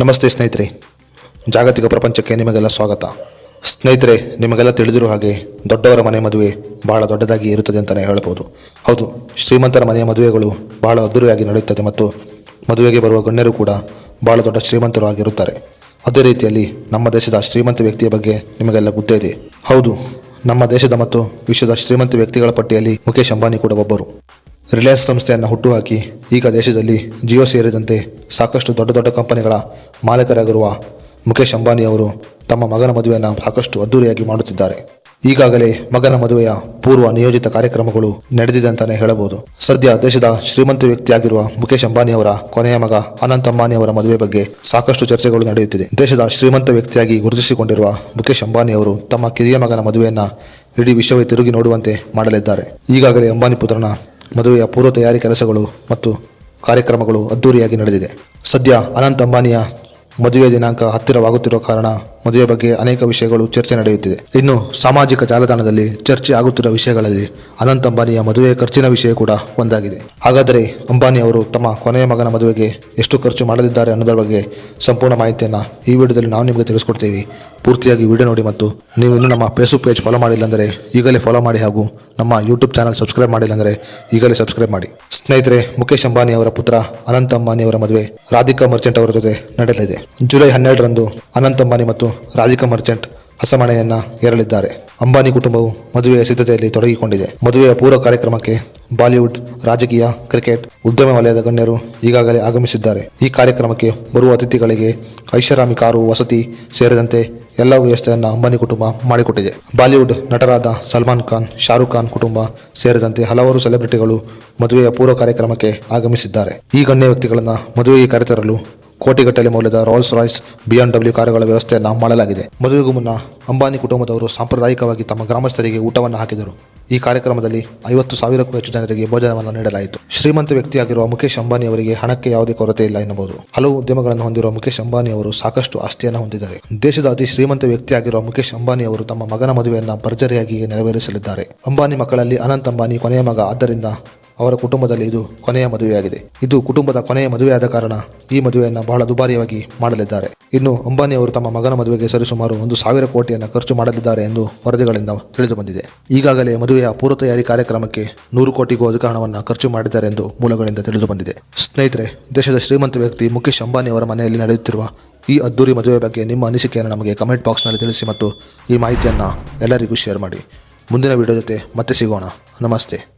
ನಮಸ್ತೆ ಸ್ನೇಹಿತರೆ. ಜಾಗತಿಕ ಪ್ರಪಂಚಕ್ಕೆ ನಿಮಗೆಲ್ಲ ಸ್ವಾಗತ. ಸ್ನೇಹಿತರೆ, ನಿಮಗೆಲ್ಲ ತಿಳಿದಿರೋ ಹಾಗೆ ದೊಡ್ಡವರ ಮನೆ ಮದುವೆ ಬಹಳ ದೊಡ್ಡದಾಗಿ ಇರುತ್ತದೆ ಅಂತಲೇ ಹೇಳಬಹುದು ಹೌದು, ಶ್ರೀಮಂತರ ಮನೆಯ ಮದುವೆಗಳು ಬಹಳ ಅದ್ದೂರಿಯಾಗಿ ನಡೆಯುತ್ತದೆ ಮತ್ತು ಮದುವೆಗೆ ಬರುವ ಗಣ್ಯರು ಕೂಡ ಬಹಳ ದೊಡ್ಡ ಶ್ರೀಮಂತರು ಆಗಿರುತ್ತಾರೆ. ಅದೇ ರೀತಿಯಲ್ಲಿ ನಮ್ಮ ದೇಶದ ಶ್ರೀಮಂತ ವ್ಯಕ್ತಿಯ ಬಗ್ಗೆ ನಿಮಗೆಲ್ಲ ಗೊತ್ತೇ ಇದೆ. ಹೌದು, ನಮ್ಮ ದೇಶದ ಮತ್ತು ವಿಶ್ವದ ಶ್ರೀಮಂತ ವ್ಯಕ್ತಿಗಳ ಪಟ್ಟಿಯಲ್ಲಿ ಮುಖೇಶ್ ಅಂಬಾನಿ ಕೂಡ ಒಬ್ಬರು. ರಿಲಯನ್ಸ್ ಸಂಸ್ಥೆಯನ್ನು ಹುಟ್ಟುಹಾಕಿ ಈಗ ದೇಶದಲ್ಲಿ ಜಿಯೋ ಸೇರಿದಂತೆ ಸಾಕಷ್ಟು ದೊಡ್ಡ ದೊಡ್ಡ ಕಂಪನಿಗಳ ಮಾಲೀಕರಾಗಿರುವ ಮುಖೇಶ್ ಅಂಬಾನಿ ಅವರು ತಮ್ಮ ಮಗನ ಮದುವೆಯನ್ನು ಸಾಕಷ್ಟು ಅದ್ದೂರಿಯಾಗಿ ಮಾಡುತ್ತಿದ್ದಾರೆ. ಈಗಾಗಲೇ ಮಗನ ಮದುವೆಯ ಪೂರ್ವ ನಿಯೋಜಿತ ಕಾರ್ಯಕ್ರಮಗಳು ನಡೆದಿದೆ ಹೇಳಬಹುದು. ಸದ್ಯ ದೇಶದ ಶ್ರೀಮಂತ ವ್ಯಕ್ತಿಯಾಗಿರುವ ಮುಖೇಶ್ ಅಂಬಾನಿ ಅವರ ಕೊನೆಯ ಮಗ ಅನಂತ್ ಅಂಬಾನಿ ಅವರ ಮದುವೆ ಬಗ್ಗೆ ಸಾಕಷ್ಟು ಚರ್ಚೆಗಳು ನಡೆಯುತ್ತಿದೆ. ದೇಶದ ಶ್ರೀಮಂತ ವ್ಯಕ್ತಿಯಾಗಿ ಗುರುತಿಸಿಕೊಂಡಿರುವ ಮುಖೇಶ್ ಅಂಬಾನಿ ಅವರು ತಮ್ಮ ಕಿರಿಯ ಮಗನ ಮದುವೆಯನ್ನ ಇಡೀ ವಿಶ್ವವೇ ತಿರುಗಿ ನೋಡುವಂತೆ ಮಾಡಲಿದ್ದಾರೆ. ಈಗಾಗಲೇ ಅಂಬಾನಿ ಪುತ್ರನ ಮದುವೆಯ ಪೂರ್ವ ತಯಾರಿ ಕೆಲಸಗಳು ಮತ್ತು ಕಾರ್ಯಕ್ರಮಗಳು ಅದ್ದೂರಿಯಾಗಿ ನಡೆದಿದೆ. ಸದ್ಯ ಅನಂತ್ ಅಂಬಾನಿಯ ಮದುವೆ ದಿನಾಂಕ ಹತ್ತಿರವಾಗುತ್ತಿರುವ ಕಾರಣ ಮದುವೆ ಬಗ್ಗೆ ಅನೇಕ ವಿಷಯಗಳು ಚರ್ಚೆ ನಡೆಯುತ್ತಿದೆ. ಇನ್ನು ಸಾಮಾಜಿಕ ಜಾಲತಾಣದಲ್ಲಿ ಚರ್ಚೆ ಆಗುತ್ತಿರುವ ವಿಷಯಗಳಲ್ಲಿ ಅನಂತ್ ಅಂಬಾನಿಯ ಮದುವೆ ಖರ್ಚಿನ ವಿಷಯ ಕೂಡ ಒಂದಾಗಿದೆ. ಹಾಗಾದರೆ ಅಂಬಾನಿ ಅವರು ತಮ್ಮ ಕೊನೆಯ ಮಗನ ಮದುವೆಗೆ ಎಷ್ಟು ಖರ್ಚು ಮಾಡಲಿದ್ದಾರೆ ಅನ್ನೋದರ ಬಗ್ಗೆ ಸಂಪೂರ್ಣ ಮಾಹಿತಿಯನ್ನು ಈ ವಿಡಿಯೋದಲ್ಲಿ ನಾವು ನಿಮಗೆ ತಿಳಿಸ್ಕೊಡ್ತೀವಿ. ಪೂರ್ತಿಯಾಗಿ ವಿಡಿಯೋ ನೋಡಿ ಮತ್ತು ನೀವು ಇನ್ನೂ ನಮ್ಮ ಫೇಸ್ಬುಕ್ ಪೇಜ್ ಫಾಲೋ ಮಾಡಿಲ್ಲ ಅಂದರೆ ಈಗಲೇ ಫಾಲೋ ಮಾಡಿ ಹಾಗೂ ನಮ್ಮ ಯೂಟ್ಯೂಬ್ ಚಾನಲ್ ಸಬ್ಸ್ಕ್ರೈಬ್ ಮಾಡಿಲ್ಲ ಅಂದರೆ ಈಗಲೇ ಸಬ್ಸ್ಕ್ರೈಬ್ ಮಾಡಿ. ಸ್ನೇಹಿತರೆ ಮುಖೇಶ್ ಅಂಬಾನಿ ಅವರ ಪುತ್ರ ಅನಂತ ಅಂಬಾನಿ ಅವರ ಮದುವೆ ರಾಧಿಕಾ ಮರ್ಚೆಂಟ್ ಅವರ ಜೊತೆ ನಡೆಯಲಿದೆ. ಜುಲೈ ಹನ್ನೆರಡರಂದು ಅನಂತ ಅಂಬಾನಿ ಮತ್ತು ರಾಧಿಕಾ ಮರ್ಚೆಂಟ್ ಹಸಮಣೆಯನ್ನ ಏರಲಿದ್ದಾರೆ ಅಂಬಾನಿ ಕುಟುಂಬವು ಮದುವೆಯ ಸಿದ್ಧತೆಯಲ್ಲಿ ತೊಡಗಿಕೊಂಡಿದೆ. ಮದುವೆಯ ಪೂರ್ವ ಕಾರ್ಯಕ್ರಮಕ್ಕೆ ಬಾಲಿವುಡ್ ರಾಜಕೀಯ, ಕ್ರಿಕೆಟ್, ಉದ್ಯಮ ವಲಯದ ಗಣ್ಯರು ಈಗಾಗಲೇ ಆಗಮಿಸಿದ್ದಾರೆ. ಈ ಕಾರ್ಯಕ್ರಮಕ್ಕೆ ಬರುವ ಅತಿಥಿಗಳಿಗೆ ಐಷಾರಾಮಿ ಕಾರು, ವಸತಿ ಸೇರಿದಂತೆ ಎಲ್ಲ ವ್ಯವಸ್ಥೆಯನ್ನು ಅಂಬಾನಿ ಕುಟುಂಬ ಮಾಡಿಕೊಟ್ಟಿದೆ. ಬಾಲಿವುಡ್ ನಟರಾದ ಸಲ್ಮಾನ್ ಖಾನ್, ಶಾರುಖ್ ಖಾನ್ ಕುಟುಂಬ ಸೇರಿದಂತೆ ಹಲವಾರು ಸೆಲೆಬ್ರಿಟಿಗಳು ಮದುವೆಯ ಪೂರ್ವ ಕಾರ್ಯಕ್ರಮಕ್ಕೆ ಆಗಮಿಸಿದ್ದಾರೆ. ಈ ಗಣ್ಯ ವ್ಯಕ್ತಿಗಳನ್ನು ಮದುವೆಗೆ ಕರೆತರಲು ಕೋಟಿಗಟ್ಟಲೆ ಮೌಲ್ಯದ ರಾಯಲ್ಸ್ ರಾಯ್ಸ್ ಬಿಎಂಡಬ್ಲ್ಯೂ ಕಾರುಗಳ ವ್ಯವಸ್ಥೆಯನ್ನು ಮಾಡಲಾಗಿದೆ. ಮದುವೆಗೂ ಮುನ್ನ ಅಂಬಾನಿ ಕುಟುಂಬದವರು ಸಾಂಪ್ರದಾಯಿಕವಾಗಿ ತಮ್ಮ ಗ್ರಾಮಸ್ಥರಿಗೆ ಊಟವನ್ನು ಹಾಕಿದರು. ಈ ಕಾರ್ಯಕ್ರಮದಲ್ಲಿ ಐವತ್ತು ಸಾವಿರಕ್ಕೂ ಹೆಚ್ಚು ಜನರಿಗೆ ಭೋಜನವನ್ನು ನೀಡಲಾಯಿತು. ಶ್ರೀಮಂತ ವ್ಯಕ್ತಿಯಾಗಿರುವ ಮುಖೇಶ್ ಅಂಬಾನಿ ಅವರಿಗೆ ಹಣಕ್ಕೆ ಯಾವುದೇ ಕೊರತೆ ಇಲ್ಲ ಎನ್ನಬಹುದು. ಹಲವು ಉದ್ಯಮಗಳನ್ನು ಹೊಂದಿರುವ ಮುಖೇಶ್ ಅಂಬಾನಿ ಅವರು ಸಾಕಷ್ಟು ಆಸ್ತಿಯನ್ನು ಹೊಂದಿದ್ದಾರೆ. ದೇಶದ ಅತಿ ಶ್ರೀಮಂತ ವ್ಯಕ್ತಿಯಾಗಿರುವ ಮುಖೇಶ್ ಅಂಬಾನಿ ಅವರು ತಮ್ಮ ಮಗನ ಮದುವೆಯನ್ನು ಭರ್ಜರಿಯಾಗಿ ನೆರವೇರಿಸಲಿದ್ದಾರೆ. ಅಂಬಾನಿ ಮಕ್ಕಳಲ್ಲಿ ಅನಂತ್ ಅಂಬಾನಿ ಕೊನೆಯ ಮಗ. ಆದ್ದರಿಂದ ಅವರ ಕುಟುಂಬದಲ್ಲಿ ಇದು ಕೊನೆಯ ಮದುವೆಯಾಗಿದೆ. ಇದು ಕುಟುಂಬದ ಕೊನೆಯ ಮದುವೆಯಾದ ಕಾರಣ ಈ ಮದುವೆಯನ್ನು ಬಹಳ ದುಬಾರಿಯಾಗಿ ಮಾಡಲಿದ್ದಾರೆ. ಇನ್ನು ಅಂಬಾನಿ ಅವರು ತಮ್ಮ ಮಗನ ಮದುವೆಗೆ ಸರಿಸುಮಾರು ಒಂದು ಸಾವಿರ ಕೋಟಿಯನ್ನು ಖರ್ಚು ಮಾಡಲಿದ್ದಾರೆ ಎಂದು ವರದಿಗಳಿಂದ ತಿಳಿದು ಬಂದಿದೆ ಈಗಾಗಲೇ ಮದುವೆಯ ಪೂರ್ವ ತಯಾರಿ ಕಾರ್ಯಕ್ರಮಕ್ಕೆ ನೂರು ಕೋಟಿಗೂ ಅಧಿಕ ಹಣವನ್ನು ಖರ್ಚು ಮಾಡಿದ್ದಾರೆ ಎಂದು ಮೂಲಗಳಿಂದ ತಿಳಿದು ಬಂದಿದೆ ಸ್ನೇಹಿತರೆ, ದೇಶದ ಶ್ರೀಮಂತ ವ್ಯಕ್ತಿ ಮುಖೇಶ್ ಅಂಬಾನಿ ಅವರ ಮನೆಯಲ್ಲಿ ನಡೆಯುತ್ತಿರುವ ಈ ಅದ್ದೂರಿ ಮದುವೆ ಬಗ್ಗೆ ನಿಮ್ಮ ಅನಿಸಿಕೆಯನ್ನು ನಮಗೆ ಕಮೆಂಟ್ ಬಾಕ್ಸ್ನಲ್ಲಿ ತಿಳಿಸಿ ಮತ್ತು ಈ ಮಾಹಿತಿಯನ್ನು ಎಲ್ಲರಿಗೂ ಶೇರ್ ಮಾಡಿ. ಮುಂದಿನ ವಿಡಿಯೋ ಜೊತೆ ಮತ್ತೆ ಸಿಗೋಣ. ನಮಸ್ತೆ.